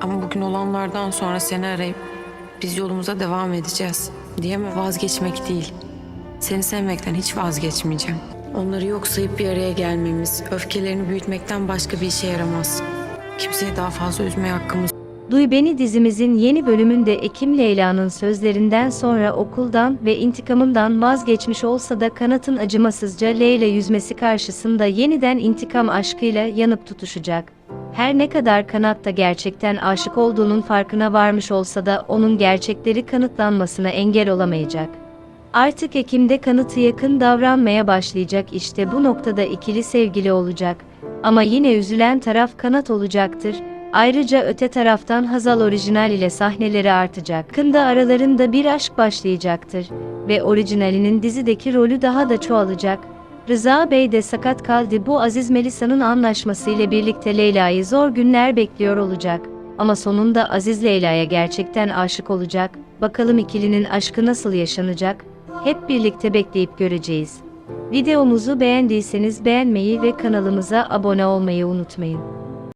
Ama bugün olanlardan sonra seni arayıp biz yolumuza devam edeceğiz diye mi vazgeçmek değil. Seni sevmekten hiç vazgeçmeyeceğim. Onları yok sayıp bir araya gelmemiz, öfkelerini büyütmekten başka bir işe yaramaz. Kimseyi daha fazla üzmeye hakkımız Duy Beni dizimizin yeni bölümünde Ekim Leyla'nın sözlerinden sonra okuldan ve intikamından vazgeçmiş olsa da Kanat'ın acımasızca Leyla yüzmesi karşısında yeniden intikam aşkıyla yanıp tutuşacak. Her ne kadar Kanat da gerçekten aşık olduğunun farkına varmış olsa da onun gerçekleri kanıtlanmasına engel olamayacak. Artık Ekim'de kanıtı yakın davranmaya başlayacak işte bu noktada ikili sevgili olacak. Ama yine üzülen taraf kanat olacaktır. Ayrıca öte taraftan Hazal orijinal ile sahneleri artacak. Yakında aralarında bir aşk başlayacaktır. Ve orijinalinin dizideki rolü daha da çoğalacak. Rıza Bey de sakat kaldı bu Aziz Melisa'nın anlaşması ile birlikte Leyla'yı zor günler bekliyor olacak. Ama sonunda Aziz Leyla'ya gerçekten aşık olacak. Bakalım ikilinin aşkı nasıl yaşanacak? Hep birlikte bekleyip göreceğiz. Videomuzu beğendiyseniz beğenmeyi ve kanalımıza abone olmayı unutmayın.